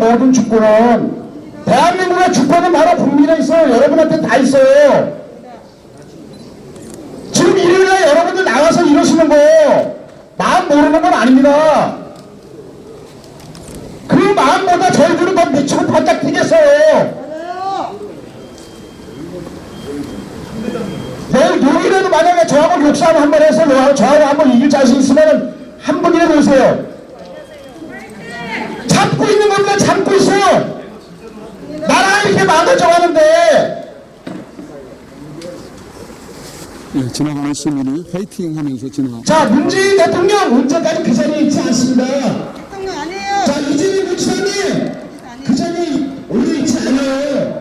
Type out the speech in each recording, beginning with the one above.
모든 주권은. 대한민국의 주권은 바로 국민에 있어요. 여러분한테 다 있어요. 지금 일요일에 여러분들 나와서 이러시는 거 마음 모르는 건 아닙니다. 그 마음보다 저희들은 더 미치고 바짝 뛰겠어요. 내일 누구이라도 만약에 저하고 욕싸움 한번 해서 너- 저하고 한번 이길 자신 있으면 한 분이라도 오세요. 참고 있는 겁니다. 참고 있어요. 나라 이렇게 망가져 가는데 예, 지나가는 시민이 화이팅 하면서 지나 자 문재인 대통령 언제까지 그 자리에 있지 않습니다. 대통령 아니에요. 자 이재명 부지사님 그 자리에 올려 있지 않아요.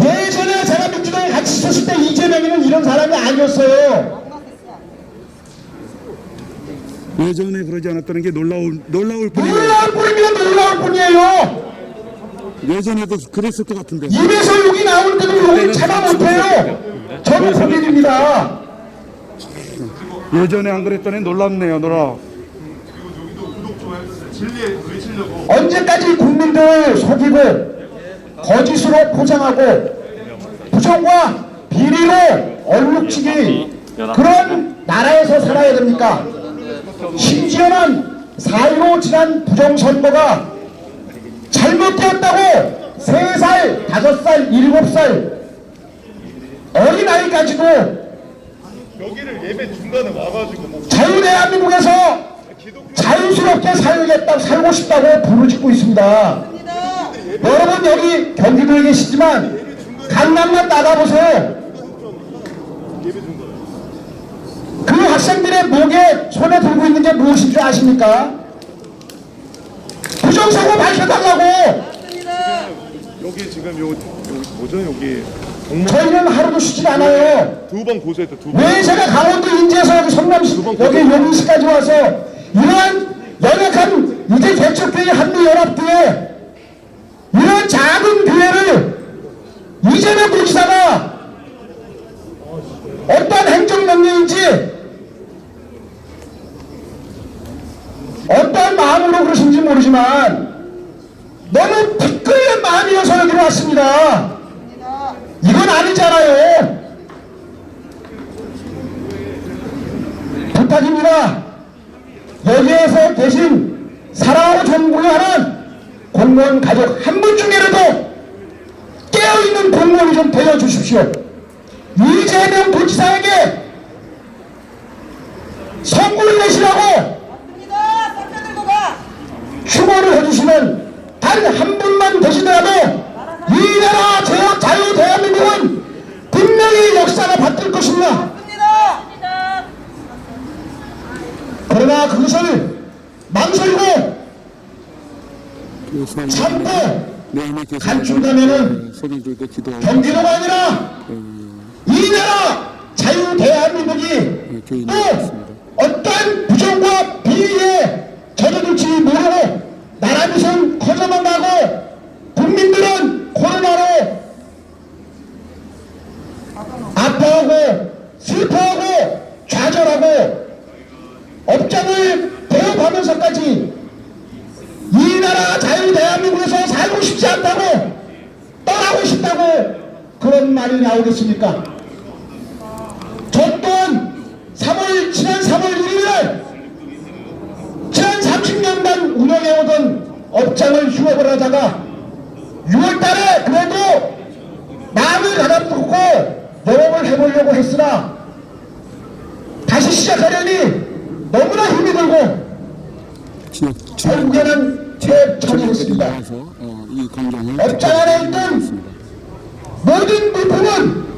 예전에 제가 민주당에 같이 있었을 때 이재명이는 이런 사람이 아니었어요 예전에 그러지 않았다는 게 놀라울 놀라울 뿐이에요. 놀라울 뿐이면 놀라울 뿐이에요 예전에도 그랬을 것 같은데. 입에서 욕이 나오는데도 욕을 참아 못해요 저는 국민입니다 예전에 안 그랬더니 놀랍네요, 놀라. 언제까지 국민들 속이고 거짓으로 포장하고 부정과 비리로 얼룩지기 그런 나라에서 살아야 됩니까? 심지어는 4.15 지난 부정선거가 잘못되었다고 3살, 5살, 7살 어린아이까지도 여기를 예배 중간에 와가지고 뭐 자유대한민국에서 자유스럽게 살겠다, 살고 싶다고 부르짖고 있습니다. 여러분 여기 경기도에 계시지만 강남만 나가보세요. 그 학생들의 목에 손에 들고 있는 게 무엇인 줄 아십니까? 부정선거 밝혀달라고 여기 지금 요, 요 뭐죠 여기 저희는 하루도 쉬지 않아요. 두 번 고소했다 두 번. 왜 제가 강원도 인제에서 여기 성남시 여기 용인시까지 와서 이러한 연약한 이제 개척교회 한미연합교회 이런 작은 교회를 이재명 부지사가 어떤 행정명령인지 어떤 마음으로 그러신지 모르지만 너무 피끓는 마음이어서 여기로 왔습니다. 이건 아니잖아요. 부탁입니다. 여기에서 계신 사랑하고 존경하는 공무원 가족 한 분 중에라도 깨어있는 공무원이 좀 되어주십시오. 이재명 부지사에게 선고를 내시라고. 충원을 해주시면 단 한 분만 되시더라도 이 나라 제- 자유 대한민국은 분명히 역사가 바뀔 것입니다. 그러나 그것을 망설이고 참고 내음에 간중간에는 소년들도 기도하고 경기도가 아니라 이 나라 자유 대한민국이 또. 어떤 부정과 비리에 젖어들지 모르고 나라 빚은 커져만 가고 국민들은 코로나로 아파하고 슬퍼하고 좌절하고 업장을 대업하면서까지 이 나라 자유 대한민국에서 살고 싶지 않다고 떠나고 싶다고 그런 말이 나오겠습니까? 저 또한 3월 지난 3월 1일 지난 30년간 운영해오던 업장을 휴업을 하다가 6월달에 그래도 마음을 가다듬고 영업을 해보려고 했으나 다시 시작하려니 너무나 힘이 들고 결국에는 재처리했습니다. 어, 업장 안에 있던 모든 물품은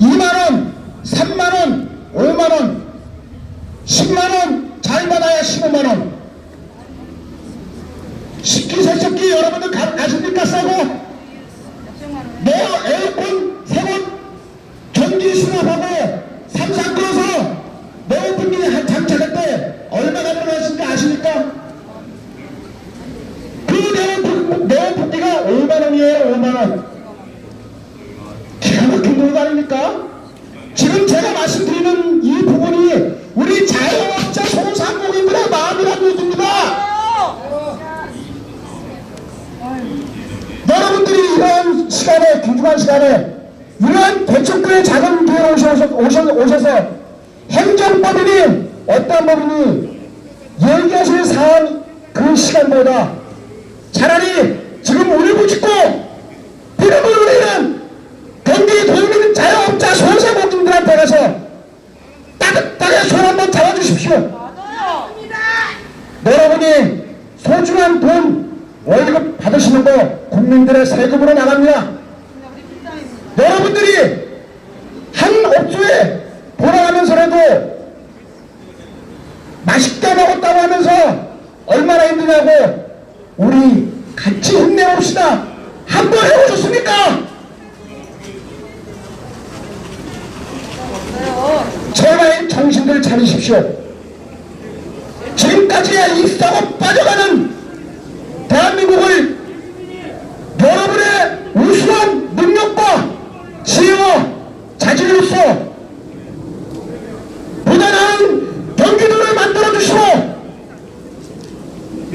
2만원, 3만원, 5만원, 10만원 잘 받아야 15만원 식기 세척기 여러분들 가, 가십니까 싸고? 뭐 에어컨 세원 전기 수납하고 삼삼 끌어서 매분들이 네 한장 차렸대 얼마나 들어왔는지 아십니까? 그 네 매운 분기가 5만원이에요 5만원 귀중한 시간에 이런 대척교의 작은 교회 오셔서, 오셔서, 오셔서 행정법인이 어떤 법인이 얘기하실 사안 그 시간보다 차라리 지금 울고 짓고 부름을 울리는 경기 도민 자영업자 소상공인들한테 가서 따뜻하게 손 한번 잡아주십시오. 맞아요. 여러분이 소중한 돈 월급 받으시는 거 국민들의 세금으로 나갑니다. 여러분들이 한 업소에 돌아가면서라도 맛있게 먹었다고 하면서 얼마나 힘드냐고 우리 같이 힘내봅시다. 한번 해보셨습니까? 제발 정신들 차리십시오. 지금까지의 이 썩어 빠져가는 대한민국을 여러분의 우수한 능력과 지혜와 자질로서 보다 나은 경기도를 만들어 주시고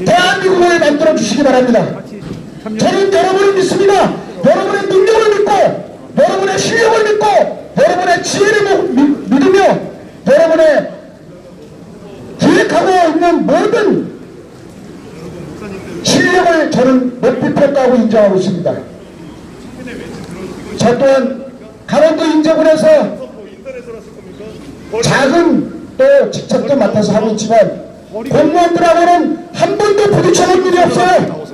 대한민국을 만들어 주시기 바랍니다. 저는 여러분을 믿습니다. 여러분의 능력을 믿고 여러분의 실력을 믿고 여러분의 지혜를 믿- 믿으며 여러분의 기획하고 있는 모든 실력을 저는 높이 평가하고 인정하고 있습니다. 저 또한 강원도 인제군에서 작은 또 직책도 맡아서 하고 있지만 공무원들하고는 한 번도 부딪혀본 일이 없어요.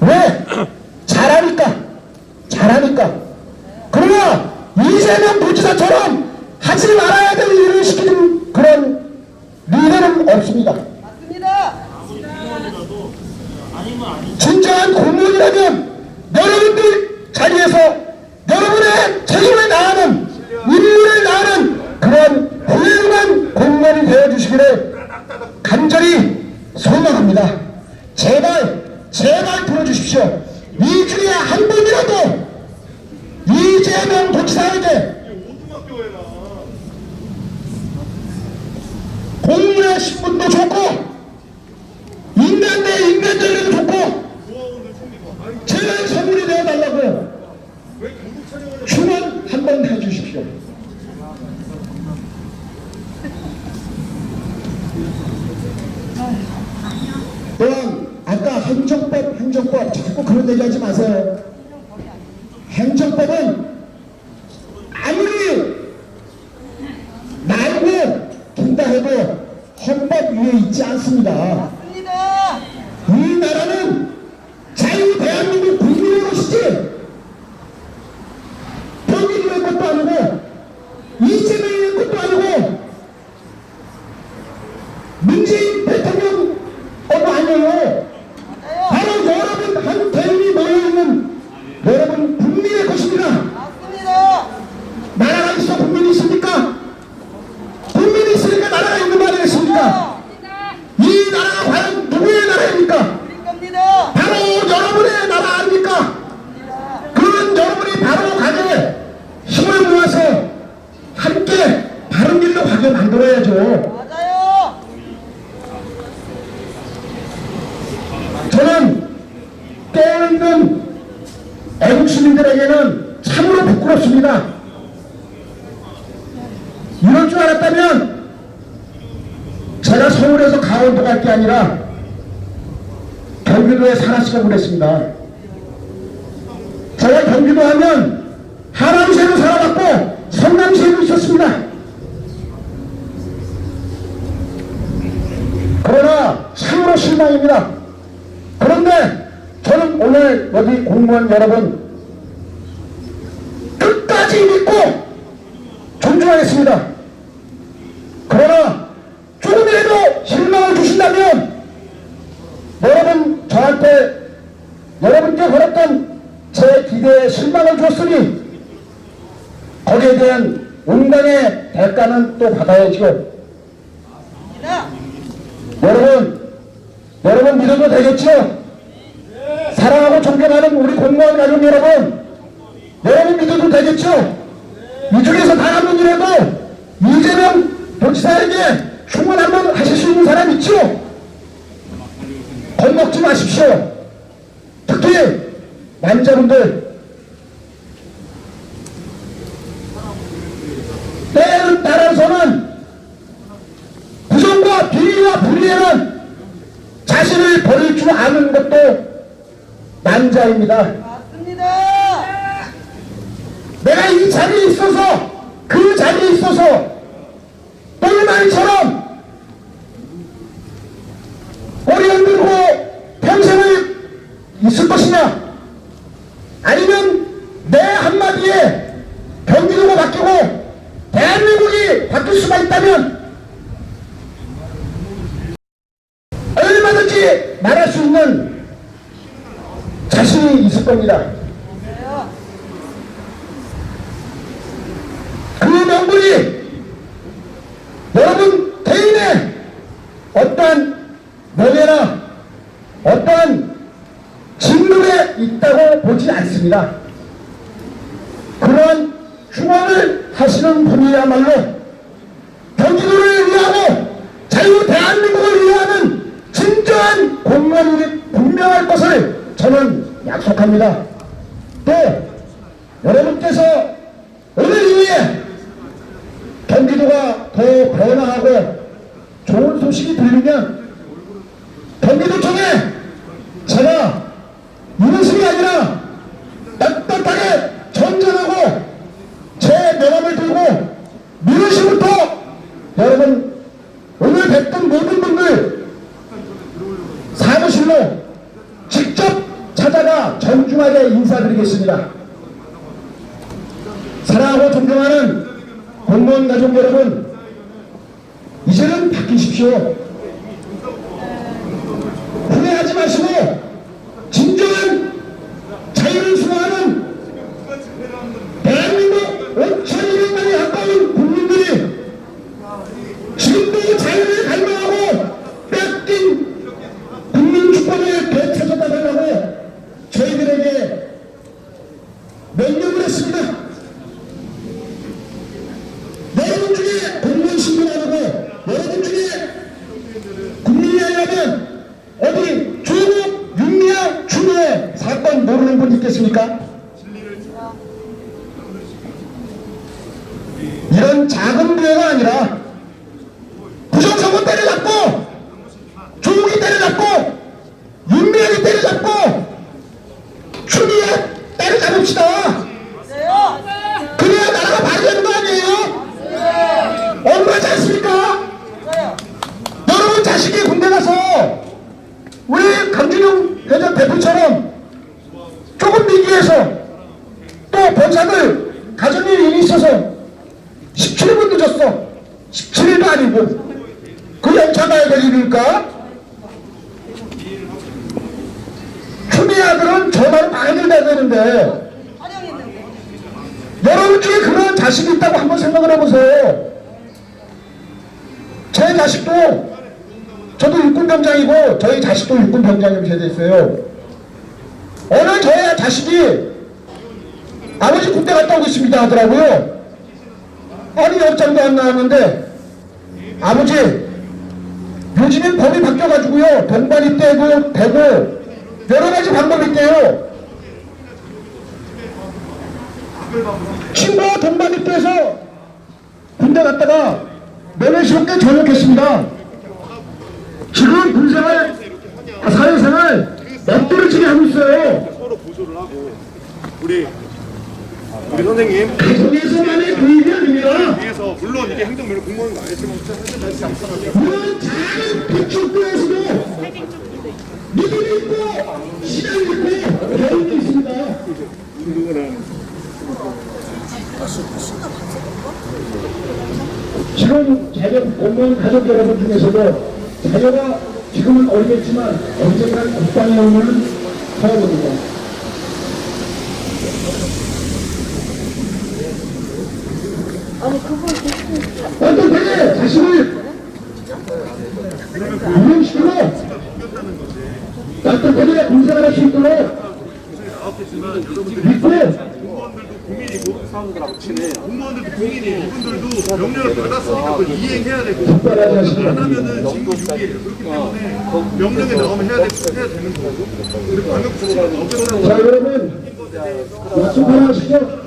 왜? 잘하니까. 잘하니까. 그러나 이재명 부지사처럼 하지 말아야 될 일을 시키는 그런 리더는 없습니다. 맞습니다. 진정한 공무원이라면 여러분들 자리에서 책임을 다하는 임무를 다하는 그런 훌륭한 공무원이 되어주시기를 간절히 소망합니다. 제발 제발 들어주십시오. 이 중에 한 분이라도 이재명 도지사에게 공무원 신분도 좋고 인간 대 인간적으로 좋고 제발 선물이 되어달라고 충원 한번 해주십시오. 또한 아까 행정법 행정법 자꾸 그런 얘기하지 마세요. 행정법은 아무리 말고 긴다 해도 헌법 위에 있지 않습니다. 이 나라는 자유 대한민국 국민의 것이지 본인의 것도 아니고 이재명의 것도 아니고 문재인 대통령 것도 아니에요 맞아요. 바로 여러분 한 대운이 모여있는 여러분 국민의 것입니다 맞습니다. 나라가 있어 국민이 있습니까? 국민이 있으니까 나라가 있는 거 아니겠습니까? 이 나라가 과연 누구의 나라입니까? 우리 겁니다. 바로 여러분의 나라 아닙니까? 그런 여러분이 바로 가게 힘을 모아서 함께 바른 길로 가게 맞아요. 저는 깨어있는 애국 시민들에게는 참으로 부끄럽습니다. 이럴 줄 알았다면 제가 서울에서 강원도 갈 게 아니라 경기도에 살았으면 그랬습니다. 여러분 끝까지 믿고 존중하겠습니다. 그러나 조금이라도 실망을 주신다면 여러분 저한테 여러분께 걸었던 제 기대에 실망을 줬으니 거기에 대한 응당의 대가는 또 받아야지요. 여러분 여러분 믿어도 되겠죠? 존경하는 우리 공무원 가족 여러분, 여러분 믿어도 되겠죠? 이 중에서 단 한 분이라도 이재명 도지사에게 충원 한번 하실 수 있는 사람 있죠? 겁먹지 마십시오. 특히 남자분들 때에 따라서는 부정과 비리와 불의에는 자신을 버릴 줄 아는 것도 남자입니다. 맞습니다. 내가 이 자리에 있어서 그 자리에 있어서 똘마니처럼 꼬리 흔들고 평생을 있을 것이냐 아니면 내 한마디에 경기도가 바뀌고 대한민국이 바뀔 수가 있다면 얼마든지 말할 수 있는 자신이 있을 겁니다. 그 명분이 여러분 개인의 어떠한 명예나 어떠한 직능에 있다고 보지 않습니다. 그러한 충원을 하시는 분이야말로 경기도를 위하고 자유 대한민국을 위하는 진정한 공무원이 분명할 것을 저는 약속합니다. 또 여러분께서 오늘 이후에 경기도가 더 변화하고 좋은 소식이 들리면 경기도청에 제가 이것이 아니라 떳떳하게 전전하고 제 명함을 들고 미루시부터 여러분 오늘 뵙던 모든 분들 사무실로 찾아가 정중하게 인사드리겠습니다. 사랑하고 존경하는 공무원 가족 여러분, 이제는 바뀌십시오. 후회하지 마시고 진정한 자유를 수호하는 대한민국 5천이백만이 가까운 국민들이 지금도 자유를 갈망하고 뺏긴 국민 주권을 되찾아다 달라고 저희들에게 명령을 했습니다. 여러분 중에 공무원 신분하고 여러분 중에 국민이 하려면 어디 조국 윤미향 추미애 사건 모르는 분 있겠습니까? 이런 작은 부여가 아니라 부정선거 때려잡고 조국이 때려잡고 윤미향이 때려잡고 추미애 때려잡읍시다. 그래요. 그래야 나라가 발전되는 거 아니에요? 억울하지 않습니까? 그래요. 여러분 자식이 군대 가서 우리 강준영 회장 대표처럼 조금 미기해서 또 본사들 가정일 일이 있어서 17분 늦었어 17일도 아니고 그 연차 가야 될 일일까? 추미 아들은 전화로 많이 해야 되는데 촬영 있는데. 여러분 중에 그런 자식이 있다고 한번 생각을 해보세요. 제 자식도 저도 육군 병장이고 저희 자식도 육군 병장으로 제대했어요. 어느 저의 자식이 아버지 군대 갔다 오겠습니다 하더라고요. 아니 연장도 안 나왔는데 아버지 요즘엔 법이 바뀌어가지고요 동반이 떼고 되고 여러 가지 방법이 있대요. 친구와 동반이 떼서 군대 갔다가 면회 시험 때 전역했습니다. 지금 군생활, 아, 사회생활 맷돌을 하고 있어요. 서로 보조를 하고 우리 우리 선생님 가정에서만의 그 일이 아닙니다. 위해서 물론 이게 행정비로 공무원은 아니지만. 이런 작은 비축도에서도 믿음이 있고 신앙이 있고 배움이 있습니다. 지금 자녀 공무원 가족 여러분 중에서도 자녀가 지금은 어리겠지만 언젠간 국방에 오면 서거든요. 어떻게 자신을 운영시키고 따뜻하게 공생활할 수 있도록 믿고 공무원들도 국민이 이분들도 명령을 받았으니까 그걸 이행해야 되고 안 하면은 징역 6일 그렇기 때문에 명령에 나오면 해야, 되, 해야 되는 거고. 그리고 방역 조치가 어쨌든 자 여러분 약속 하나 하시죠.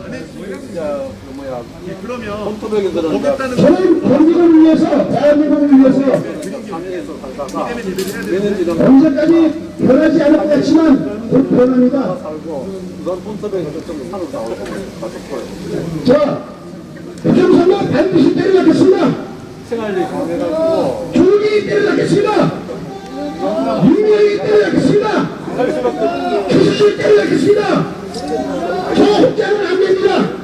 그러면 어겠다는 저는 경기를 위해서 대한민국을 위해서 언제까지 변하지 않을 것 같지만 곧 변합니다. 자 백경선거 반드시 때려잡겠습니다. 조국이 때려잡겠습니다. 윤명이 때려잡겠습니다. 주식이 때려잡겠습니다. 저 혼자는 안 됩니다.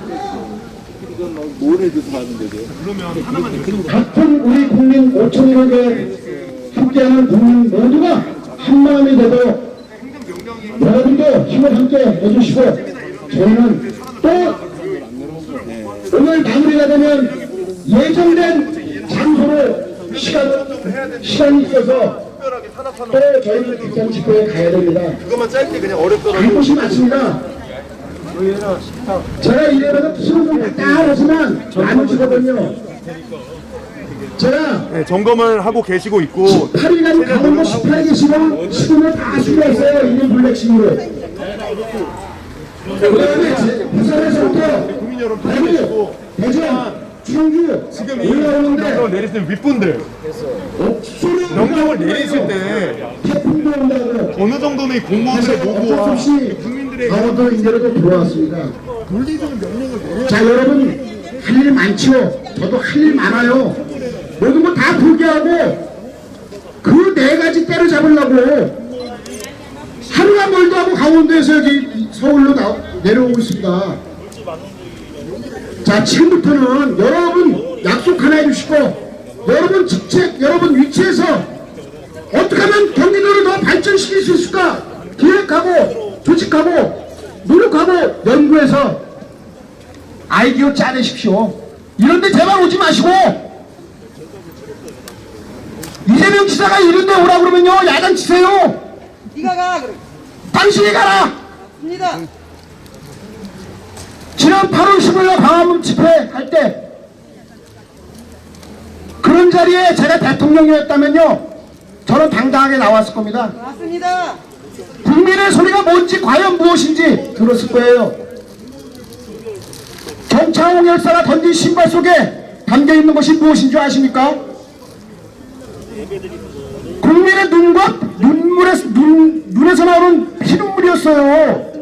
같은 우리 국민 5천여개 함께하는 국민 모두가 한마음이 되도록 여러분도 힘을 함께 해주시고 저희는 또 오늘 마무리가 되면 예정된 장소로 시간, 시간이 있어서 또 저희는 극장 집회에 가야 됩니다. 그것만 짧게 그냥 어렵더라도 갈 곳이 많습니다. 제가 이래봬도 수능을 갔다 하지만 나누시거든요. 제가 네, 점검을 하고 계시고 있고 8일간 강원도 18개 시로 시금을 다 수리했어요. 1년 블랙싱으로. 그 다음에 부산에서부터 국민 여러분 대구, 대전, 충주 지금 이 올라오는데 명령을 내리시는 윗분들 명령을 내리실 때 태풍도 온다고 어느 정도는 이 공무원들의 어쩔 수 노고와 없이 국민들의 강원도 인재로도 들어왔습니다. 논리적인 명령을 내려 자 여러분 할 일 많죠. 저도 할 일 많아요. 모든 거 다 포기하고 그 네 가지 때려잡으려고 하루가 멀도 하고 강원도에서 여기 서울로 나, 내려오고 있습니다. 자 지금부터는 여러분 약속 하나 해주시고 여러분 직책 여러분 위치에서 어떻게 하면 경기도를 더 발전시킬 수 있을까 기획하고 조직하고 노력하고 연구해서 아이디어 짜내십시오. 이런데 제발 오지 마시고 이재명 지사가 이런데 오라 그러면요 야단 치세요. 네가 가 그래. 당신이 가라. 맞습니다. 지난 8월 15일 광화문 집회할 때 그런 자리에 제가 대통령이었다면요 저는 당당하게 나왔을 겁니다. 맞습니다. 국민의 소리가 뭔지 과연 무엇인지 들었을 거예요. 정창홍 열사가 던진 신발 속에 담겨 있는 것이 무엇인 줄 아십니까? 국민의 눈과 눈물에 눈, 눈에서 나오는 피눈물이었어요.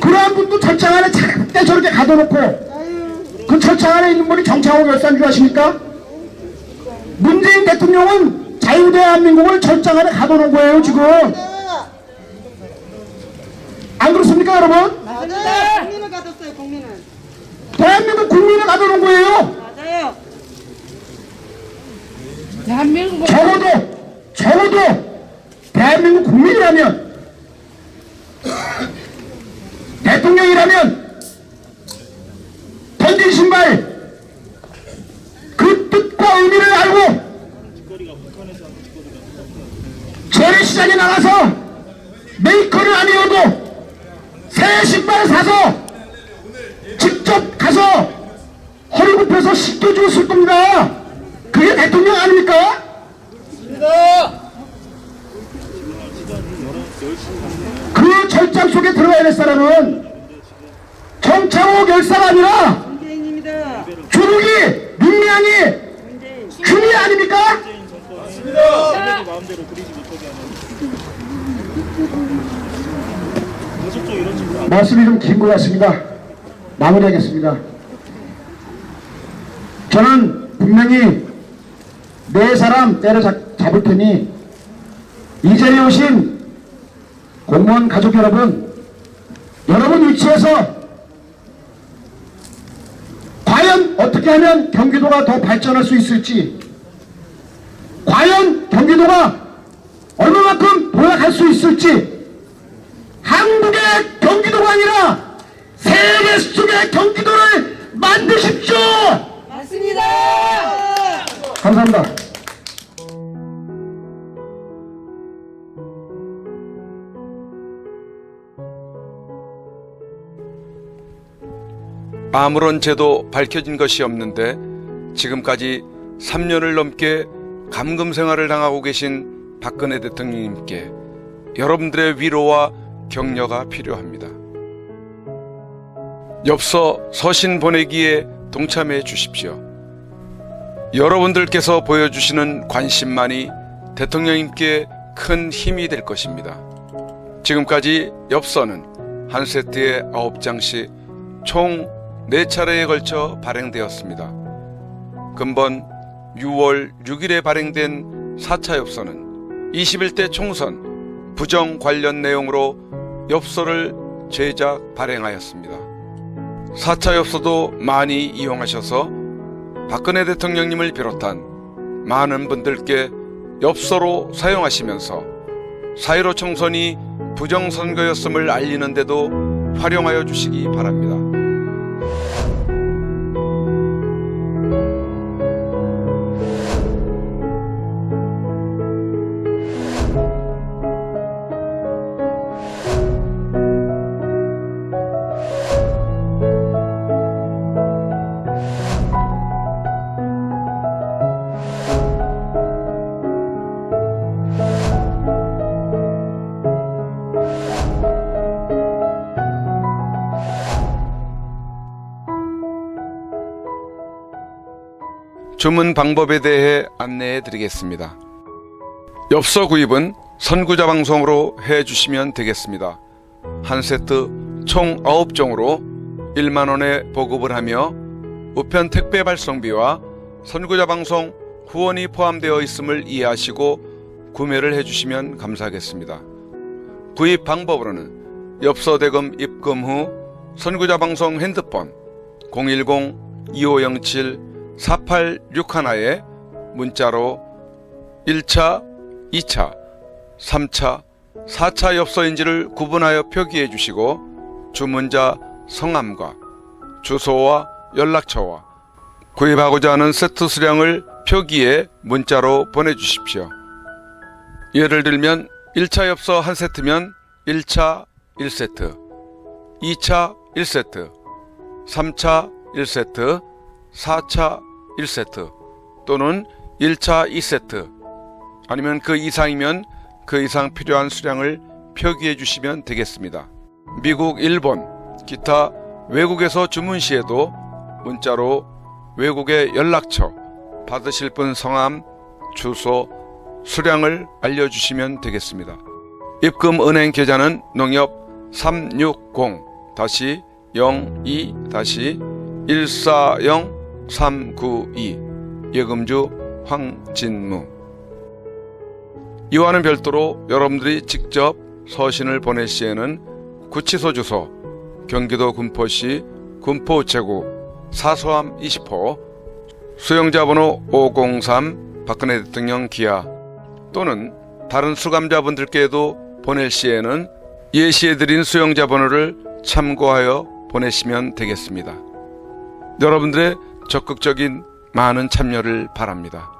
그러한 분도 철장 안에 절대 저렇게 가둬놓고. 그 철장 안에 있는 분이 정창홍 열사인 줄 아십니까? 문재인 대통령은 자유대한민국을 철장 안에 가둬놓은 거예요 지금. 자, 안 그렇습니까 여러분? 맞아요. 국민을 가졌어요. 국민을. 대한민국 국민을 가둬놓은 거예요. 맞아요. 대한민국 적어도 적어도 대한민국 국민이라면 대통령이라면 던진 신발 그 뜻과 의미를 알고 재래시장에 나가서 메이커를 아니어도 새 신발을 사서 직접 가서 허리 굽혀서 씻겨주었을 겁니다. 그게 대통령 아닙니까? 그 절장 속에 들어가야 될 사람은 정창호 결사가 아니라. 조국이 문재인. 균이 아닙니까? 말씀이 좀 긴 것 같습니다. 마무리하겠습니다. 저는 분명히 네 사람 때려잡을 테니 이 자리에 오신 공무원 가족 여러분, 여러분 위치에서 과연 어떻게 하면 경기도가 더 발전할 수 있을지, 과연 경기도가 얼마만큼 도약할 수 있을지, 한국의 경기도가 아니라 세계 속의 경기도를 만드십시오! 맞습니다. 감사합니다. 아무런 죄도 밝혀진 것이 없는데 지금까지 3년을 넘게 감금 생활을 당하고 계신 박근혜 대통령님께 여러분들의 위로와 격려가 필요합니다. 엽서 서신 보내기에 동참해 주십시오. 여러분들께서 보여주시는 관심만이 대통령님께 큰 힘이 될 것입니다. 지금까지 엽서는 한 세트에 9장씩 총 4차례에 걸쳐 발행되었습니다. 근본 6월 6일에 발행된 4차 엽서는 21대 총선 부정 관련 내용으로 엽서를 제작 발행하였습니다. 4차 엽서도 많이 이용하셔서 박근혜 대통령님을 비롯한 많은 분들께 엽서로 사용하시면서 4.15 총선이 부정선거였음을 알리는데도 활용하여 주시기 바랍니다. 주문 방법에 대해 안내해 드리겠습니다. 엽서 구입은 선구자 방송으로 해 주시면 되겠습니다. 한 세트 총 9종으로 1만 원에 보급을 하며 우편 택배 발송비와 선구자 방송 후원이 포함되어 있음을 이해하시고 구매를 해 주시면 감사하겠습니다. 구입 방법으로는 엽서 대금 입금 후 선구자 방송 핸드폰 010-2507 4861에 문자로 1차, 2차, 3차, 4차 엽서인지를 구분하여 표기해 주시고 주문자 성함과 주소와 연락처와 구입하고자 하는 세트 수량을 표기해 문자로 보내주십시오. 예를 들면 1차 엽서 한 세트면 1차 1세트, 2차 1세트, 3차 1세트, 4차 1세트 또는 1차 2세트 아니면 그 이상이면 그 이상 필요한 수량을 표기해 주시면 되겠습니다. 미국, 일본, 기타 외국에서 주문 시에도 문자로 외국의 연락처, 받으실 분 성함, 주소, 수량을 알려주시면 되겠습니다. 입금 은행 계좌는 농협 360-02-140-392 예금주 황진무 이와는 별도로 여러분들이 직접 서신을 보낼 시에는 구치소 주소 경기도 군포시 군포우체구 사소함 20호 수용자 번호 503 박근혜 대통령 기하 또는 다른 수감자분들께도 보낼 시에는 예시해드린 수용자 번호를 참고하여 보내시면 되겠습니다. 여러분들의 적극적인 많은 참여를 바랍니다.